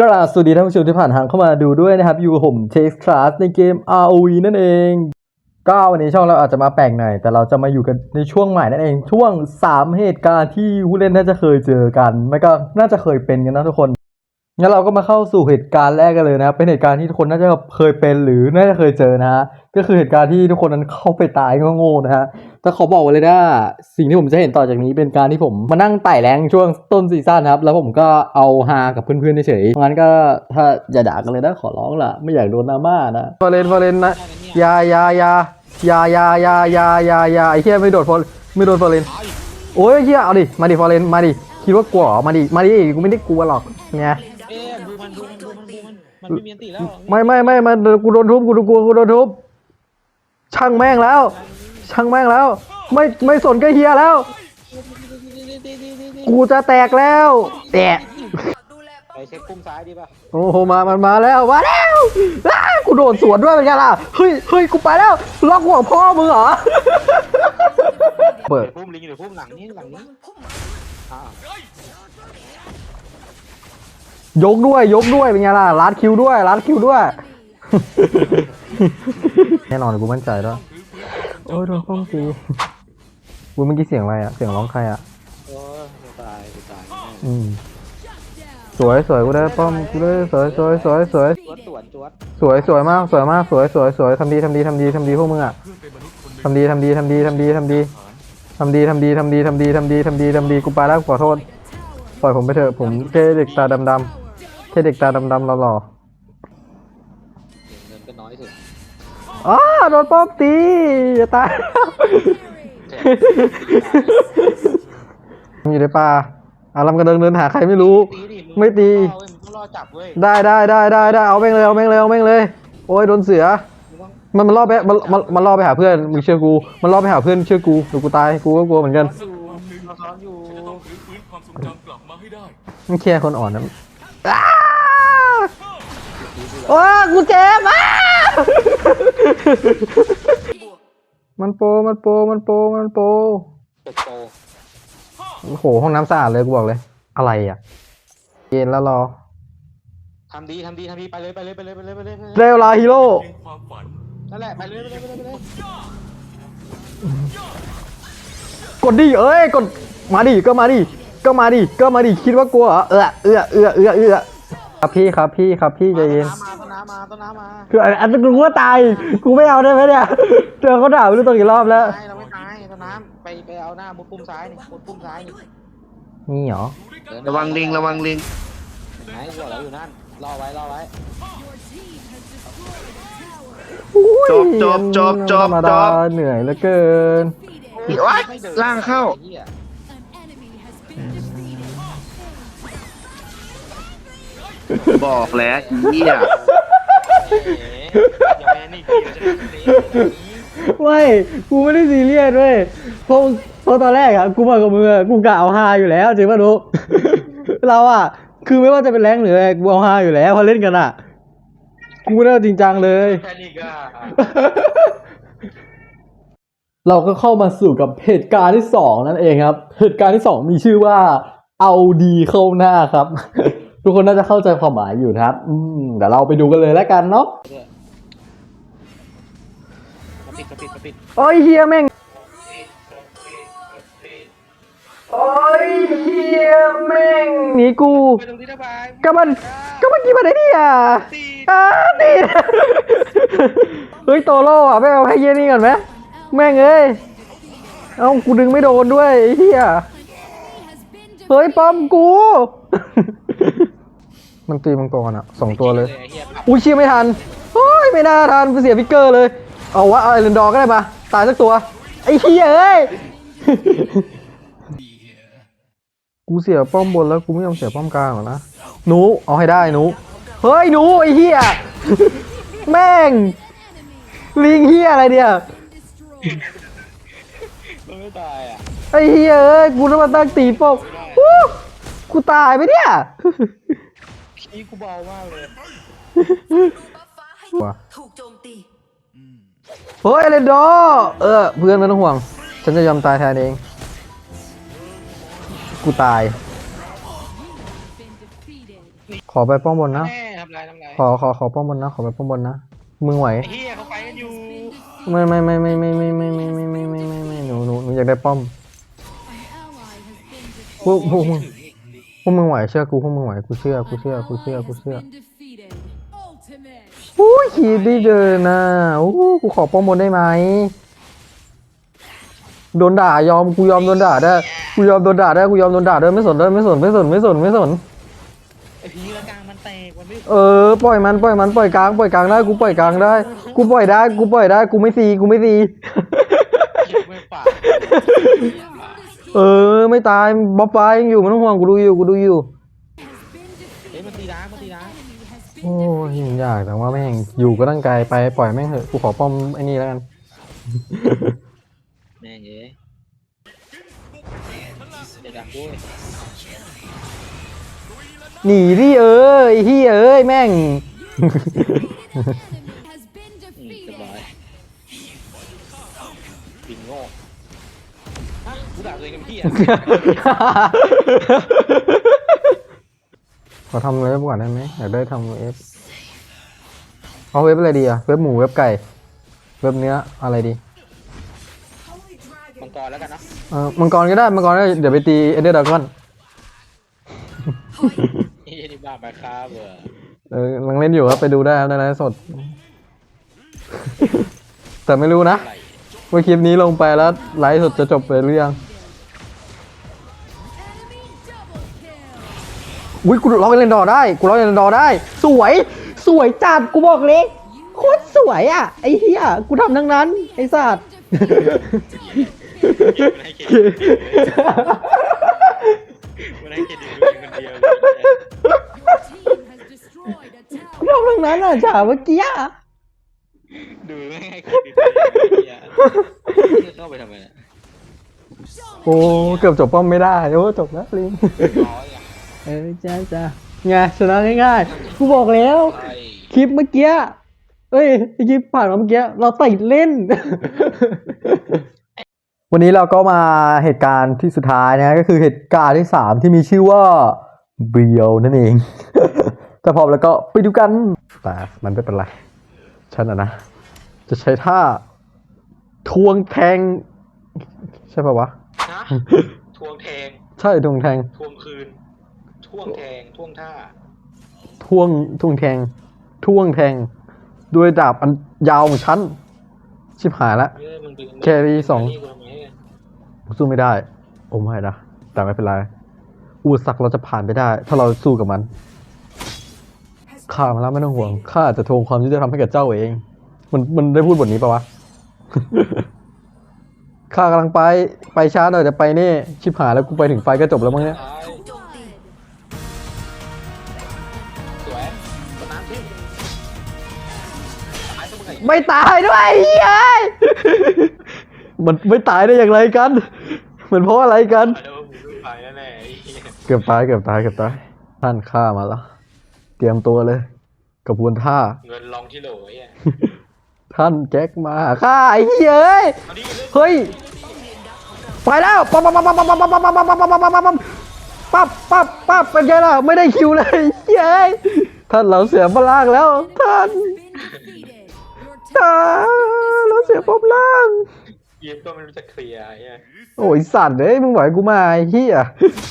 กราบสวัสดีท่านผู้ชมที่ผ่านทางเข้ามาดูด้วยนะครับ อยู่ผมเทสคลาสในเกม ROE นั่นเองก็วันนี้ช่องเราอาจจะมาแปลกหน่อย แต่เราจะมาอยู่กันในช่วงใหม่นั่นเอง ช่วง 3 เหตุการณ์ที่ผู้เล่นน่าจะเคยเจอกัน ไม่ก็น่าจะเคยเป็นกันนะทุกคน งั้นเราก็มาเข้าสู่เหตุการณ์แรกกันเลยนะ เป็นเหตุการณ์ที่ทุกคนน่าจะเคยเป็นหรือน่าจะเคยเจอนะฮะ ก็คือเหตุการณ์ที่ทุกคนนั้นเข้าไปตายโง่ๆนะฮะ แต่ขอบอกไว้เลยนะสิ่งที่ผมจะเห็นต่อจากนี้เป็นการที่ผมมานั่งไต่แรงช่วงต้นซีซั่นครับ แล้วผมก็เอาฮากับเพื่อนๆเฉยๆงั้นก็ถ้าอย่าด่ากันเลยนะขอร้องล่ะ ไม่อยากโดนดราม่านะฟอเรนฟอเรนนะยายายายายายายายายาไอ้เหี้ยไม่โดดฟอไม่โดนฟอเรนโอ้ยไอ้เหี้ยเอาดิ มาดิฟอเรนมาดิ คิดว่ากลัวมาดิ มาดิ กูไม่ได้กลัวหรอกเนี่ย เอ๊ะดูมันดูมันดู มันดูมันมันไม่มีอันติแล้วไม่ไม่ไม่มันกูโดนทุบกูโดนกูกูโดนทุบช่างแม่งแล้ว ช่างแม่งแล้ว ไม่ไม่สนก็เฮียแล้ว กูจะแตกแล้วแตกไปเช็คปุ่มซ้ายดีป่ะโอ้โหมามันมาแล้วมาแล้วอ้ากูโดนสวนด้วยเป็นไงล่ะเฮ้ยเฮ้ยกูไปแล้วล็อกหัวพ่อมึงเหรอเปิดปุ่มลิงหรือปุ่มหลังนี้หลังนี้อ่า ยกด้วย ยกด้วย เป็นไงล่ะลัดคิวด้วยลัดคิวด้วย แน่นอนกูมั่นใจด้วยโอ้ยโดนป้องตีกูเมื่อกี้เสียงอะไรอะเสียงร้องใครอะโอ้ยกูตายกูตายอืมสวยสวยกูได้ป้อมกูได้สวยสวยสวยสวยจวดตวนจวดสวยสวยมากสวยมากสวยสวยสวยทำดีทำดีทำดีทำดีพวกมึงอะทำดีทำดีทำดีทำดีทำดีทำดีทำดีทำดีทำดีทำดีทำดีทำดีกูไปแล้วขอโทษปล่อยผมไปเถอะผมแค่เด็กตาดำๆ แค่เด็กตาดำๆหล่อเงินก็น้อยสุดๆอ้าโดนป้อมตีจะตายมีในป่าอารัมกระเดินเดินหาใครไม่รู้ ตีดิไม่ตีมึงต้องรอจับเว้ยได้ได้ได้ได้ได้เอาแม่งเลยเอาแม่งเลยเอาแม่งเลย โอ้ยโดนเสือ มึงต้องมันมันล่อไปมันมันมันล่อไปหาเพื่อนมึงเชื่อกู มันล่อไปหาเพื่อนเชื่อกูเดี๋ยวกูตายกูก็กลัวเหมือนกันอยู่เราซ้อนอยู่ต้องรื้อฟื้นความทรงจำกลับมาให้ได้มันเคลียร์คนอ่อนนะอ้า โอ้กูเจ็บอ้ามันโปรมันโปรมันโปรมันโปรเปิดโตโอ้โหห้องน้ำสะอาดเลยกูบอกเลย อะไรอะ เย็นแล้วรอทำดีทำดีทำดีไปเลยไปเลยไปเลยไปเลยไปเลยไปเลยเร็วลาฮีโร่เพียงความฝันนั่นแหละไปเลยไปเลยไปเลยไปเลยกดดิเอ้ยกดมาดิก็มาดิก็มาดิก็มาดิคิดว่ากลัวเหรอเออเออเออเออเออ ครับพี่ครับพี่ครับพี่ใจเย็นต้นน้ำมาต้นน้ำมาต้นน้ำมาคืออันอันนั้นกูว่าตายกูไม่เอาได้ไหมเนี่ยเจอเขาด่าไม่รู้ตัวกี่รอบแล้วตายเราไม่ตายต้นน้ำไปไปเอาหน้ามุดปุ่มซ้ายนี่มุดปุ่มซ้ายนี่นี่เหรอเดินระวังลิงระวังลิงไหนกูบอกแล้วอยู่นั่นรอไว้รอไว้จบจบจบจธรบรมจดาบเหนื่อยเหลือเกินว้ายล่างเข้า บอกแล้วอีเหี้ยอย่าแมนนี่พี่จะไม่กูไม่ได้ซีเรียสเว้ยเพราะเพราะตอนแรกอะกูมากับมือะกูกะเอาฮาอยู่แล้วจริงป่ะนุเราอะคือไม่ว่าจะเป็นแรงหรืออะไรกูเอาฮาอยู่แล้วพอเล่นกันอะกูไม่ได้เอาจริงจังเลย แค่นี้ก็เราก็เข้ามาสู่กับเหตุการณ์ที่สองนั่นเองครับ เหตุการณ์ที่สองมีชื่อว่า เอาดีเข้าหน้าครับ ทุกคนน่าจะเข้าใจความหมายอยู่นะครับอืมเดี๋ยวเราไปดูกันเลยแล้วกันเนาะกระปิดกระปิดกระปิดโอ้ยเฮียแม่งโอ้ยเฮียแม่งหนีกูไปตรงที่ระบายก็มันก็มันกี่มาได้เนี่ยอ่าติดเฮ้ยโตโร่อะไม่เอาให้เฮียนี่ก่อนไหมแม่งเอ้ยเอ้ากูดึงไม่โดนด้วยไอ้เฮียเฮ้ยป้อมกู มันตีมังกรอะสองตัวเลย ไอ้เหี้ยผับอุ้ยเชี่ยไม่ทันเฮ้ยไม่น่าทันเสียฟิกเกอร์เลย เอาวะเอาไอรอนดอร์ก็ได้มาตายสักตัว ไอ้เฮียเอ้ย กูเสียป้อมบนแล้วกูไม่ยอมเสียป้อมกลางหรอกนะ หนู เอาให้ได้หนู เฮ้ยหนูไอ้เฮียแม่ง ลิงเฮียอะไรเนี่ย มันไม่ตายอะไอ้เฮียเอ้ยกูต้องมาตั้งตีป้อมฮู้กูตายไปเนี่ย พี่กูเบามากเลยว่ะถูกโจมตีเฮ้ยเลนดอร์เออเพื่อนไม่ต้องห่วง ฉันจะยอมตายแทนเอง กูตาย ขอไปป้อมบนนะ แม่ทำไรทำไรขอขอขอป้อมบนนะ ขอไปป้อมบนนะ มึงไหวไอ้เฮียเขาไปกันอยู่ไม่ไม่ไม่ไม่ไม่ไม่ไม่ไม่ไม่ไม่ไม่ไม่ไม่หนูหนูหนูอยากได้ป้อมพวกพวกมึง พวกมึงไหวเชื่อกูพวกมึงไหวกูเชื่อกูเชื่อกูเชื่อกูเชื่ออุ้ยขีดได้เดินนะอู้กูขอป้อมบนได้ไหมโดนด่ายอมกูยอมโดนด่าได้กูยอมโดนด่าได้กูยอมโดนด่าได้ไม่สนได้ไม่สนไม่สนไม่สนไม่สนไอ้พีละกลางมันแตกมันไม่เออปล่อยมันปล่อยมันปล่อยกลางปล่อยกลางได้กูปล่อยกลางได้ กูปล่อยได้กูปล่อยได้กูไม่ซีกูไม่ซีเก็บไม่ปากเออ ไม่ตายบ๊อบไปยังอยู่ไมันต้องห่วงกูดูอยู่กูดูอยู่เฮ้ยมันตีร้างมันตีร้างโอ้ยยังยากแต่ว่าแม่งอยู่ก็ตั้งไกลไปปล่อยแม่งเถอะกูขอป้อมไอ้นี่แล้วกัน แม่งเอ้ยเด็ดอะโว้ยหนีดิเออไอ้เฮียเอ้ยแม่ง ตัวเองกับพี่อะขอทำเว็บก่อนได้ไหมอยากได้ทำเว็บเอาเว็บอะไรดีอะเว็บหมูเว็บไก่ เว็บเนื้ออะไรดี มังกรแล้วกันเนาะเออมังกรก็ได้มังกรก็เดี๋ยวไปตีเอเดอร์ดากอนนี่นี่บ้าไปครับเบอร์เออลังเล่นอยู่ครับไปดูได้ครับในไลฟ์สด แต่ไม่รู้นะ อะไร ว่าคลิปนี้ลงไปแล้วไลฟ์สดจะจบไปหรือยัง อุ้ยกูล็อกเลนดอร์ได้กูล็อกเลนดอร์ได้ สวย สวยจัดกูบอกเลยโคตรสวยอะไอ้เหี้ยกูทำทั้งนั้นไอ้สัตว์ให้เครดิตมันให้เครดิตตัวเองคนเดียวกูทำทั้งนั้นอะฉากเมื่อกี้อะดูไม่ให้เครดิตตัวเองเนี่ยเข้าไปทำไมเนี่ยโอ้เกือบจบป้อมไม่ได้โอ้จบแล้วลิงร้อยอะ เออจ้าจ้าไงชนะง่ายๆกูบอกแล้วไอ้คลิปเมื่อกี้เอ้ยคลิปผ่านมาเมื่อกี้เราติดเล่น วันนี้เราก็มาเหตุการณ์ที่สุดท้ายนะก็คือเหตุการณ์ที่สามที่มีชื่อว่าเบียวนั่นเองถ้าพร้อมแล้วก็ไปดูกันแต่มันไม่เป็นไรฉันอะนะ จะใช้ท่าทวงแทง ใช่ปะวะ ฮะทวงแทง ใช่ทวงแทงทวงคืน ทวงแทงทวงท่าทวงทวงแทง ท่วงแทง ด้วยดาบอันยาวของฉัน ชิบหายละ เอ้ยมึงเป็นแครี่สองนี่กูทำไมเนี่ยสู้ไม่ได้ โอ้ไม่นะ แต่ไม่เป็นไร อุปสรรคเราจะผ่านไปได้ ถ้าเราสู้กับมัน ข้ามาแล้วไม่ต้องห่วง ข้าจะทวงความยุติธรรมให้กับเจ้าเอง มันมันได้พูดบทนี้ปะวะ ข้ากำลังไป ไปช้าหน่อยแต่ไปนี่ ชิบหายแล้วกูไปถึงไฟก็จบแล้วมั้งเนี่ยท้าย ไงไม่ตายด้วยเฮ้ยมันไม่ตายได้อย่างไรกันมันเพราะอะไรกันตายแล้วมึงไม่ตายแน่ๆไอ้เหี้ยเกือบตายเกือบตายเกือบตายท่านฆ่ามาแล้ว เตรียมตัวเลย กระบวนท่า เงินลองที่โหลไอ้เหี้ยท่านแจ็คมาฆ่าไอ้เหี้ยเอ้ย เอาดิเฮ้ย ไปแล้วปั๊บปั๊บปั๊บปั๊บปั๊บปั๊บปั๊บปั๊บปั๊บปั๊บปั๊บปั๊บปั๊บปั๊บปั๊บเป็นไงล่ะไม่ได้คิวเลยเย้ยท่านเราเสียบล่างแล้วท่าน ท่านเราเสียบป้อมล่างเย็นก็ไม่รู้จะเคลียร์ไอ้เหี้ยโอ้ยสัตว์เอ้ยมึงไหวกูมาไอ้เหี้ย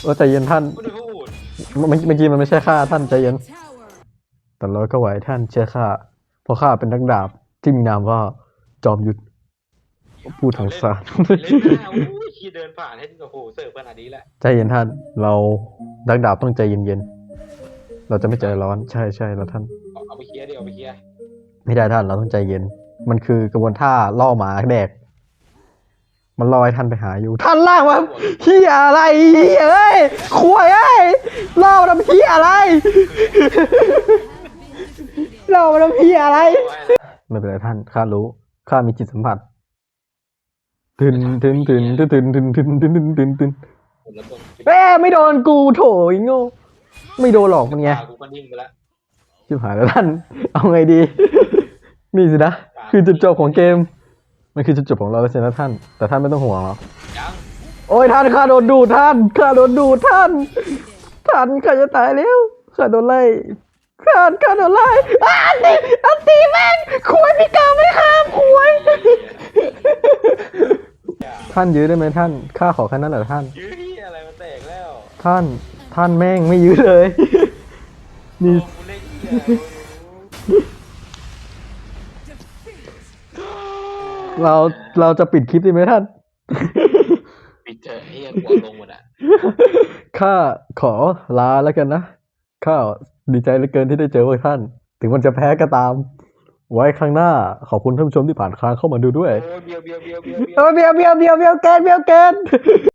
โอ้ใจเย็นท่านกูดูเขาอูดเมื่อเมื่อกี้มันไม่ใช่ฆ่าท่านใจเย็นแต่เราก็ไหวท่านเชื่อข้าเพราะข้าเป็นนักดาบที่มีนามว่าจอมยุทธพูดทางสาร เล่นหน้าอู้ยขี้เดินผ่านให้โอ้โหเสิร์ฟขนาดนี้แหละใจเย็นท่าน เรานักดาบต้องใจเย็นๆ เราจะไม่ใจร้อนใช่ใช่แล้วท่าน เอาเอาไปเคลียร์ดิเอาไปเคลียร์ ไม่ได้ท่านเราต้องใจเย็น มันคือกระบวนท่าล่อหมาแดก มันลอยท่านไปหาอยู่ ท่านล่างมาเฮียอะไรเอ้ยขวยเอ้ยล่อมาทำเฮียอะไรล่อมาทำเฮียอะไร ไม่เป็นไรท่านข้ารู้ข้ามีจิตสัมผัสตึนตึนตึนตึนตึนตึนตึนตึนตึนตึนตึนผมแล้วต้นเอ้ไม่โดนกูโถไอ้โง่ไม่โดนหรอกมันไง กูก็นิ่งไปแล้ว ชิบหายแล้วท่าน เอาไงดี นี่สินะ คือจุดจบของเกม มันคือจุดจบของเราแล้วสินะท่าน แต่ท่านไม่ต้องห่วงหรอกยังโอ้ยท่านข้าโดนดูดท่านข้าโดนดูดท่าน ท่านข้าจะตายแล้วข้าข้าโดนไล่ข้าข้าโดนไล่อะอันตีอันตีแม่งควยพิการไม่ข้ามควยท่านยื้อได้ไหมท่านข้าขอแค่นั้นเหรอท่าน ยื้อที่อะไรมันแตกแล้ว ท่านท่านแม่งไม่ยื้อเลยนี่โอ้กู เล่นเหี้ยเราเราจะปิดคลิปดีไหมท่าน ปิดเถอะไอ้เหี้ยกลัวลงหมดอะข้าขอลาแล้วกันนะ ข้าดีใจเหลือเกินที่ได้เจอพวกท่าน ถึงมันจะแพ้ก็ตาม ไว้ครั้งหน้าขอบคุณท่านผู้ชมที่ผ่านครั้งเข้ามาดูด้วย โอ้ยเบียวเบียวเบียวเบียวเบียว เออเบียวเบียวเบียวเบียวเกนเบียวเกน